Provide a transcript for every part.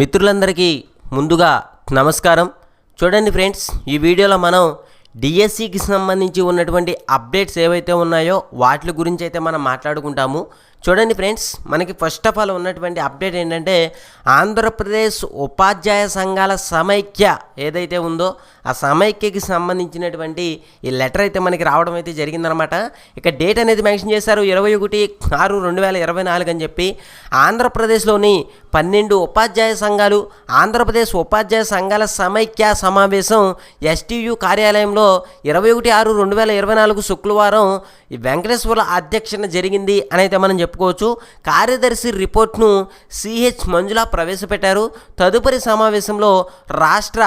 మిత్రులందరికీ ముందుగా నమస్కారం. చూడండి ఫ్రెండ్స్ ఈ వీడియోలో మనం డిఎస్సికి సంబంధించి ఉన్నటువంటి అప్డేట్స్ ఏవైతే ఉన్నాయో వాటి గురించి అయితే మనం మాట్లాడుకుంటాము. చూడండి ఫ్రెండ్స్ మనకి ఫస్ట్ ఆఫ్ ఆల్ ఉన్నటువంటి అప్డేట్ ఏంటంటే ఆంధ్రప్రదేశ్ ఉపాధ్యాయ సంఘాల సమైక్య ఏదైతే ఉందో ఆ సమైక్యకి సంబంధించినటువంటి ఈ లెటర్ అయితే మనకి రావడం అయితే జరిగిందనమాట ఇక డేట్ అనేది మెన్షన్ చేశారు ఇరవై ఒకటి ఆరు రెండు వేల ఇరవై నాలుగు అని చెప్పి. ఆంధ్రప్రదేశ్లోని పన్నెండు ఉపాధ్యాయ సంఘాలు ఆంధ్రప్రదేశ్ ఉపాధ్యాయ సంఘాల సమైక్య సమావేశం ఎస్టీయు కార్యాలయంలో ఇరవై ఒకటి ఆరు రెండు వేల ఇరవై నాలుగు శుక్రవారం ఈ వెంకటేశ్వర్ల అధ్యక్షన జరిగింది అని అయితే మనం చెప్పుకోవచ్చు. కార్యదర్శి రిపోర్ట్ను సిహెచ్ మంజుల ప్రవేశపెట్టారు. తదుపరి సమావేశంలో రాష్ట్ర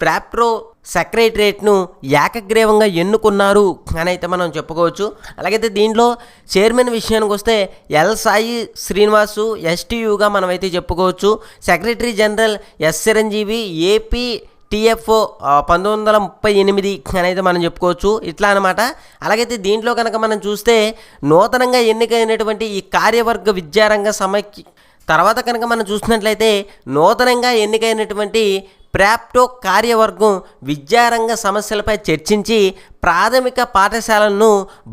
ప్రాప్రో సెక్రటరేట్ను ఏకగ్రీవంగా ఎన్నుకున్నారు అని అయితే మనం చెప్పుకోవచ్చు. అలాగైతే దీంట్లో చైర్మన్ విషయానికి వస్తే ఎల్ సాయి శ్రీనివాసు ఎస్టీయుగా మనం అయితే చెప్పుకోవచ్చు. Secretary general S Chiranjeevi AP TFO పంతొమ్మిది వందల ముప్పై ఎనిమిది అనేది మనం చెప్పుకోవచ్చు. ఇట్లా అనమాట అలాగైతే దీంట్లో కనుక మనం చూస్తే నూతనంగా ఎన్నికైనటువంటి ఈ కార్యవర్గ విద్యారంగ సమైక్య తర్వాత కనుక మనం చూసినట్లయితే నూతనంగా ఎన్నికైనటువంటి ప్రాప్టో కార్యవర్గం విద్యారంగ సమస్యలపై చర్చించి ప్రాథమిక పాఠశాలలను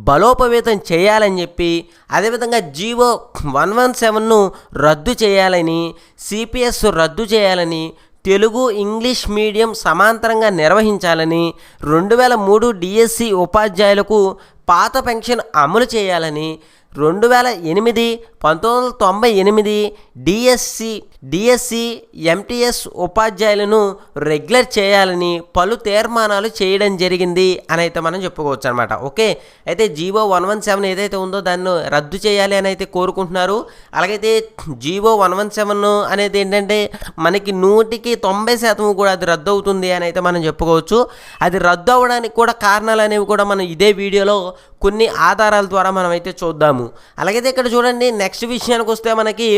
బలోపేతం చేయాలని చెప్పి అదేవిధంగా జీవో వన్ వన్ సెవెన్ను రద్దు చేయాలని సిపిఎస్ రద్దు చేయాలని తెలుగు ఇంగ్లీష్ మీడియం సమాంతరంగా నిర్వహించాలని రెండు వేల మూడు డిఎస్సి ఉపాధ్యాయులకు పాత పెన్షన్ అమలు చేయాలని రెండు వేల ఎనిమిది పంతొమ్మిది వందల తొంభై ఎనిమిది డిఎస్సి డిఎస్సి ఎంటీఎస్ ఉపాధ్యాయులను రెగ్యులర్ చేయాలని పలు తీర్మానాలు చేయడం జరిగింది అని అయితే మనం చెప్పుకోవచ్చు అనమాట ఓకే? అయితే జీవో వన్ వన్ సెవెన్ ఏదైతే ఉందో దాన్ని రద్దు చేయాలి అని అయితే కోరుకుంటున్నారు. అలాగైతే జీవో వన్ వన్ సెవెన్ అనేది ఏంటంటే మనకి నూటికి తొంభై శాతం కూడా అది రద్దు అవుతుంది అని అయితే మనం చెప్పుకోవచ్చు. అది రద్దు అవ్వడానికి కూడా కారణాలు అనేవి కూడా మనం ఇదే వీడియోలో కొన్ని ఆధారాల ద్వారా మనమైతే చూద్దాము. అలాగైతే ఇక్కడ చూడండి నెక్స్ట్ విషయానికి వస్తే మనకి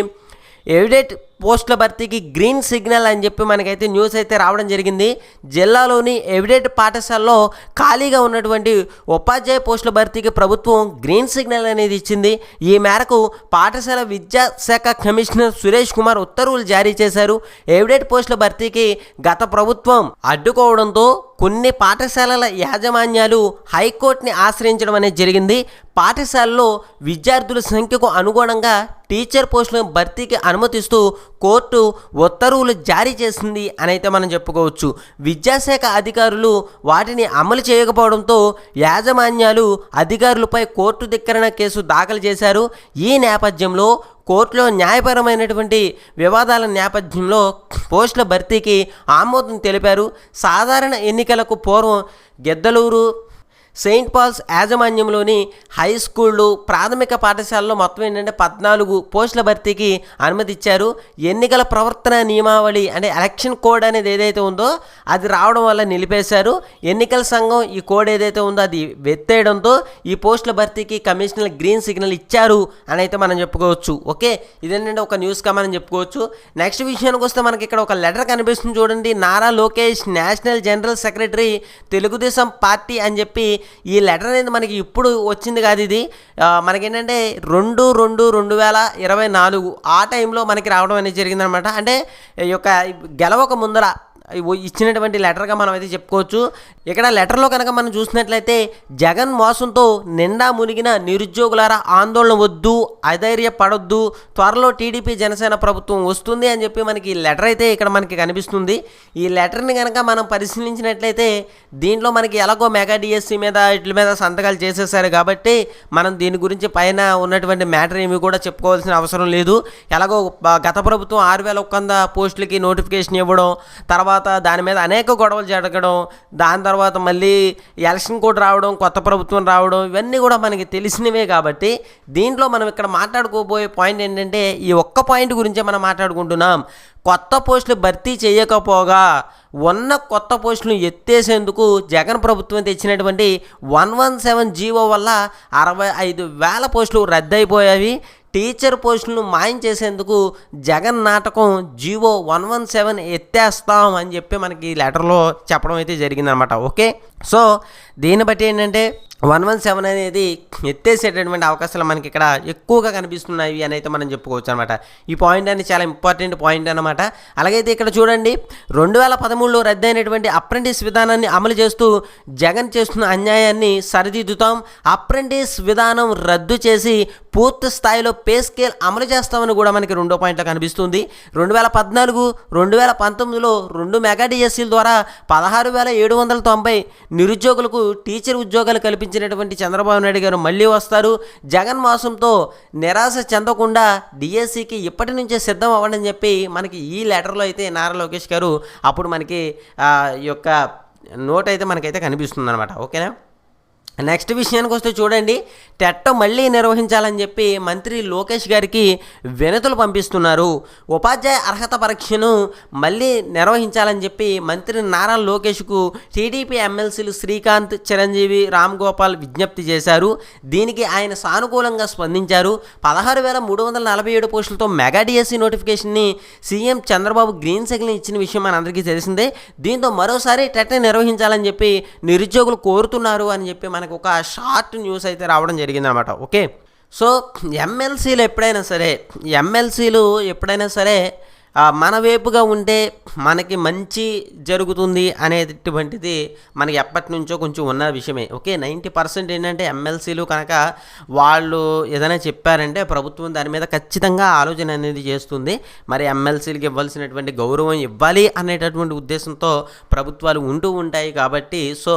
ఎవిడెట్ పోస్టుల భర్తీకి గ్రీన్ సిగ్నల్ అని చెప్పి మనకైతే న్యూస్ అయితే రావడం జరిగింది. జిల్లాలోని ఎవిడెట్ పాఠశాలలో ఖాళీగా ఉన్నటువంటి ఉపాధ్యాయ పోస్టుల భర్తీకి ప్రభుత్వం గ్రీన్ సిగ్నల్ అనేది ఇచ్చింది. ఈ మేరకు పాఠశాల విద్యాశాఖ కమిషనర్ సురేష్ కుమార్ ఉత్తర్వులు జారీ చేశారు. ఎవిడెట్ పోస్టుల భర్తీకి గత ప్రభుత్వం అడ్డుకోవడంతో కొన్ని పాఠశాలల యాజమాన్యాలు హైకోర్టుని ఆశ్రయించడం అనేది జరిగింది. పాఠశాలలో విద్యార్థుల సంఖ్యకు అనుగుణంగా టీచర్ పోస్టులను భర్తీకి అనుమతిస్తూ కోర్టు ఉత్తర్వులు జారీ చేసింది అనైతే మనం చెప్పుకోవచ్చు. విద్యాశాఖ అధికారులు వాటిని అమలు చేయకపోవడంతో యాజమాన్యాలు అధికారులపై కోర్టు ధిక్కరణ కేసు దాఖలు చేశారు. ఈ నేపథ్యంలో కోర్టులో న్యాయపరమైనటువంటి వివాదాల నేపథ్యంలో పోస్టుల భర్తీకి ఆమోదం తెలిపారు. సాధారణ ఎన్నికలకు పూర్వం గెద్దలూరు సెయింట్ పాల్స్ యాజమాన్యంలోని హై స్కూళ్ళు ప్రాథమిక పాఠశాలలో మొత్తం ఏంటంటే పద్నాలుగు పోస్టుల భర్తీకి అనుమతి ఇచ్చారు ఎన్నికల ప్రవర్తన నియమావళి అంటే ఎలక్షన్ కోడ్ అనేది ఏదైతే ఉందో అది రావడం వల్ల నిలిపేశారు. ఎన్నికల సంఘం ఈ కోడ్ ఏదైతే ఉందో అది వెత్తేయడంతో ఈ పోస్టుల భర్తీకి కమిషనర్ గ్రీన్ సిగ్నల్ ఇచ్చారు అని అయితే మనం చెప్పుకోవచ్చు. ఓకే? ఇదేంటంటే ఒక న్యూస్గా మనం చెప్పుకోవచ్చు. నెక్స్ట్ విషయానికి వస్తే మనకి ఇక్కడ ఒక లెటర్ కనిపిస్తుంది చూడండి. Nara Lokesh national general secretary Telugu Desam party అని చెప్పి ఈ లెటర్ అనేది మనకి ఇప్పుడు వచ్చింది కాదు ఇది. మనకేంటంటే రెండు రెండు రెండు వేల ఇరవై నాలుగు ఆ టైంలో మనకి రావడం అనేది జరిగిందనమాట అంటే ఈ యొక్క గెలవక ముందర ఇచ్చినటువంటి లెటర్గా మనం అయితే చెప్పుకోవచ్చు. ఇక్కడ లెటర్లో కనుక మనం చూసినట్లయితే జగన్ మోసంతో నిండా మునిగిన నిరుద్యోగులారా ఆందోళన వద్దు అధైర్య పడొద్దు త్వరలో టీడీపీ జనసేన ప్రభుత్వం వస్తుంది అని చెప్పి మనకి లెటర్ అయితే ఇక్కడ మనకి కనిపిస్తుంది. ఈ లెటర్ని కనుక మనం పరిశీలించినట్లయితే దీంట్లో మనకి ఎలాగో మెగా డిఎస్సి మీద వీటి మీద సంతకాలు చేసేసారు కాబట్టి మనం దీని గురించి పైన ఉన్నటువంటి మ్యాటర్ ఏమి కూడా చెప్పుకోవాల్సిన అవసరం లేదు. ఎలాగో గత ప్రభుత్వం ఆరు వేల ఒక్క పోస్టులకి నోటిఫికేషన్ ఇవ్వడం తర్వాత తర్వాత దాని మీద అనేక గొడవలు జరగడం దాని తర్వాత మళ్ళీ ఎలక్షన్ కోడ్ రావడం కొత్త ప్రభుత్వం రావడం ఇవన్నీ కూడా మనకి తెలిసినవే కాబట్టి దీంట్లో మనం ఇక్కడ మాట్లాడుకోబోయే పాయింట్ ఏంటంటే ఈ ఒక్క పాయింట్ గురించే మనం మాట్లాడుకుంటున్నాం. కొత్త పోస్టులు భర్తీ చేయకపోగా ఉన్న కొత్త పోస్టులను ఎత్తేసేందుకు జగన్ ప్రభుత్వం తెచ్చినటువంటి వన్ వన్ సెవెన్ జీవో వల్ల అరవై ఐదు వేల పోస్టులు రద్దయిపోయాయి. టీచర్ పోస్టులను మాయం చేసేందుకు జగన్ నాటకం జీవో వన్ వన్ సెవెన్ ఎత్తేస్తాం అని చెప్పి మనకి లెటర్లో చెప్పడం అయితే జరిగిందనమాట ఓకే? సో దీన్ని బట్టి ఏంటంటే వన్ వన్ సెవెన్ అనేది ఎత్తేసేటటువంటి అవకాశాలు మనకి ఇక్కడ ఎక్కువగా కనిపిస్తున్నాయి అని అయితే మనం చెప్పుకోవచ్చు అనమాట ఈ పాయింట్ అనేది చాలా ఇంపార్టెంట్ పాయింట్ అనమాట అలాగైతే ఇక్కడ చూడండి రెండు వేల పదమూడులో రద్దయినటువంటి అప్రెంటిస్ విధానాన్ని అమలు చేస్తూ జగన్ చేస్తున్న అన్యాయాన్ని సరిదిద్దుతాం. అప్రెంటిస్ విధానం రద్దు చేసి పూర్తి స్థాయిలో పే స్కేల్ అమలు చేస్తామని కూడా మనకి రెండో పాయింట్లో కనిపిస్తుంది. రెండు వేల పద్నాలుగు రెండు వేల పంతొమ్మిదిలో రెండు మెగా డిఎస్సీల ద్వారా పదహారు వేల ఏడు వందల తొంభై నిరుద్యోగులకు టీచర్ ఉద్యోగాలు కల్పించినటువంటి చంద్రబాబు నాయుడు గారు మళ్ళీ వస్తారు. జగన్ మాసంతో నిరాశ చెందకుండా డిఎస్సికి ఇప్పటి నుంచే సిద్ధం అవ్వండి అని చెప్పి మనకి ఈ లెటర్లో అయితే నారా లోకేష్ గారు అప్పుడు మనకి ఈ యొక్క నోట్ అయితే మనకైతే కనిపిస్తుంది అనమాట ఓకేనా? నెక్స్ట్ విషయానికి వస్తే చూడండి టెట్ట మళ్ళీ నిర్వహించాలని చెప్పి మంత్రి లోకేష్ గారికి వినతులు పంపిస్తున్నారు. ఉపాధ్యాయ అర్హత పరీక్షను మళ్ళీ నిర్వహించాలని చెప్పి మంత్రి నారా లోకేష్కు టీడీపీ ఎమ్మెల్సీలు శ్రీకాంత్ చిరంజీవి రామ్ గోపాల్ విజ్ఞప్తి చేశారు. దీనికి ఆయన సానుకూలంగా స్పందించారు. పదహారు వేల మూడు వందల నలభై ఏడు పోస్టులతో మెగా డిఎస్సి నోటిఫికేషన్ని సీఎం చంద్రబాబు గ్రీన్ సిగ్నల్ ఇచ్చిన విషయం మనందరికీ తెలిసిందే. దీంతో మరోసారి టెట్ నిర్వహించాలని చెప్పి నిరుద్యోగులు కోరుతున్నారు అని చెప్పి మనకు ఒక షార్ట్ న్యూస్ అయితే రావడం జరిగిందనమాట ఓకే? సో ఎమ్మెల్సీలు ఎప్పుడైనా సరే ఎమ్మెల్సీలు ఎప్పుడైనా సరే మన వైపుగా ఉంటే మనకి మంచి జరుగుతుంది అనేటువంటిది మనకి ఎప్పటి నుంచో కొంచెం ఉన్న విషయమే. ఓకే నైంటీ పర్సెంట్ ఏంటంటే ఎమ్మెల్సీలు కనుక వాళ్ళు ఏదైనా చెప్పారంటే ప్రభుత్వం దాని మీద ఖచ్చితంగా ఆలోచన అనేది చేస్తుంది. మరి ఎమ్మెల్సీలకు ఇవ్వాల్సినటువంటి గౌరవం ఇవ్వాలి అనేటటువంటి ఉద్దేశంతో ప్రభుత్వాలు ఉంటూ ఉంటాయి కాబట్టి సో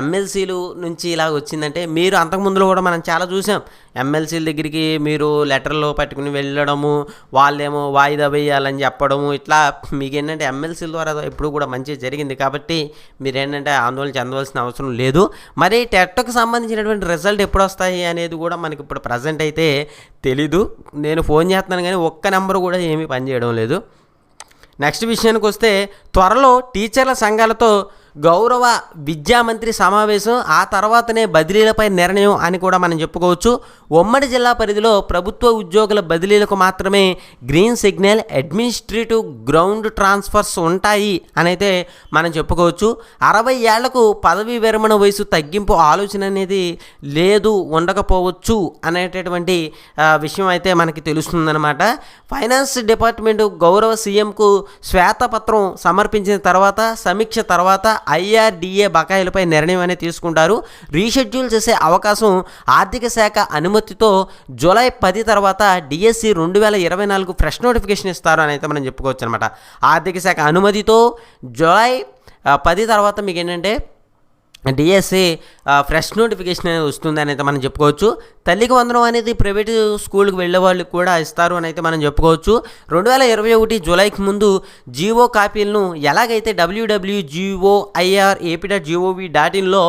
ఎమ్మెల్సీలు నుంచి ఇలా వచ్చిందంటే మీరు అంతకుముందులో కూడా మనం చాలా చూసాం. ఎమ్మెల్సీల దగ్గరికి మీరు లెటర్లు పట్టుకుని వెళ్ళడము వాళ్ళేమో వాయిదా వేయాలని అని చెప్పడము ఇట్లా మీకు ఏంటంటే ఎమ్మెల్సీల ద్వారా ఎప్పుడు కూడా మంచి జరిగింది. కాబట్టి మీరు ఏంటంటే ఆందోళన చెందవలసిన అవసరం లేదు. మరి టెట్కు సంబంధించినటువంటి రిజల్ట్ ఎప్పుడు వస్తాయి అనేది కూడా మనకి ఇప్పుడు ప్రజెంట్ అయితే తెలీదు. నేను ఫోన్ చేస్తున్నాను కానీ ఒక్క నెంబర్ కూడా ఏమీ పనిచేయడం లేదు. నెక్స్ట్ విషయానికి వస్తే త్వరలో టీచర్ల సంఘాలతో గౌరవ విద్యామంత్రి సమావేశం ఆ తర్వాతనే బదిలీలపై నిర్ణయం అని కూడా మనం చెప్పుకోవచ్చు. ఉమ్మడి జిల్లా పరిధిలో ప్రభుత్వ ఉద్యోగుల బదిలీలకు మాత్రమే green signal administrative ground transfers ఉంటాయి అనైతే మనం చెప్పుకోవచ్చు. అరవై ఏళ్ళకు పదవీ విరమణ వయసు తగ్గింపు ఆలోచన అనేది లేదు ఉండకపోవచ్చు అనేటటువంటి విషయం అయితే మనకి తెలుస్తుందన్నమాట. ఫైనాన్స్ డిపార్ట్మెంట్ గౌరవ సీఎంకు శ్వేతపత్రం సమర్పించిన తర్వాత సమీక్ష తర్వాత ఐఆర్డిఏ బకాయిలపై నిర్ణయం అనేది తీసుకుంటారు. రీషెడ్యూల్ చేసే అవకాశం ఆర్థిక శాఖ అనుమతితో జూలై పది తర్వాత డిఎస్సి రెండు వేల ఇరవై నాలుగు ఫ్రెష్ నోటిఫికేషన్ ఇస్తారు అని అయితే మనం చెప్పుకోవచ్చు అనమాట ఆర్థిక శాఖ అనుమతితో జూలై పది తర్వాత మీకు ఏంటంటే డిఎస్సి ఫ్రెష్ నోటిఫికేషన్ అనేది వస్తుంది అని అయితే మనం చెప్పుకోవచ్చు. తల్లికి వందనం అనేది ప్రైవేటు స్కూల్కి వెళ్ళే వాళ్ళకి కూడా ఇస్తారు అని అయితే మనం చెప్పుకోవచ్చు. రెండు వేల ఇరవై ఒకటి జూలైకి ముందు జీవో కాపీలను ఎలాగైతే W W GO I R AP dot G O V dot ఇన్లో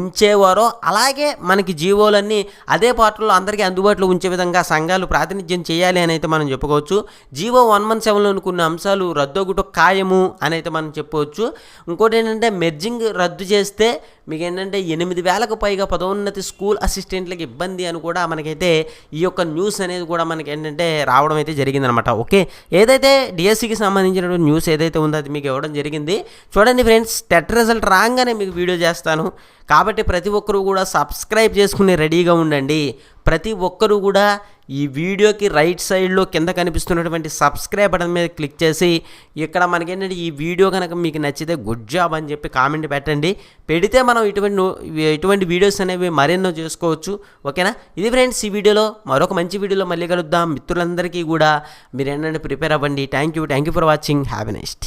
ఉంచేవారో అలాగే మనకి జీవోలన్నీ అదే పాటలో అందరికీ అందుబాటులో ఉంచే విధంగా సంఘాలు ప్రాతినిధ్యం చేయాలి అని అయితే మనం చెప్పుకోవచ్చు. జీవో వన్ వన్ సెవెన్లోని కొన్ని అంశాలు రద్దొగుట ఖాయము అని అయితే మనం చెప్పుకోవచ్చు. ఇంకోటి ఏంటంటే మెర్జింగ్ రద్దు చేస్తే మీకు ఏంటంటే ఎనిమిది వేలకు పైగా పదోన్నతి స్కూల్ అసిస్టెంట్లకు ఇబ్బంది అని కూడా మనకైతే ఈ యొక్క న్యూస్ అనేది కూడా మనకి ఏంటంటే రావడం అయితే జరిగిందనమాట. ఓకే? ఏదైతే డిఎస్సికి సంబంధించినటువంటి న్యూస్ ఏదైతే ఉందో అది మీకు ఇవ్వడం జరిగింది. చూడండి ఫ్రెండ్స్ టెట్ రిజల్ట్ రాగానే మీకు వీడియో చేస్తాను. కాబట్టి ప్రతి ఒక్కరూ కూడా సబ్స్క్రైబ్ చేసుకుని రెడీగా ఉండండి. ప్రతి ఒక్కరూ కూడా ఈ వీడియోకి రైట్ సైడ్లో కింద కనిపిస్తున్నటువంటి సబ్స్క్రైబ్ బటన్ మీద క్లిక్ చేసి ఇక్కడ మనకేంటంటే ఈ వీడియో కనుక మీకు నచ్చితే గుడ్ జాబ్ అని చెప్పి కామెంట్ పెట్టండి. పెడితే మనం ఇటువంటి ఇటువంటి వీడియోస్ అనేవి మరెన్నో చేసుకోవచ్చు. ఓకేనా ఇది ఫ్రెండ్స్ ఈ వీడియోలో మరొక మంచి వీడియోలో మళ్ళీ కలుద్దాం. మిత్రులందరికీ కూడా మీరు ఏంటంటే ప్రిపేర్ అవ్వండి. Thank you thank you for watching have next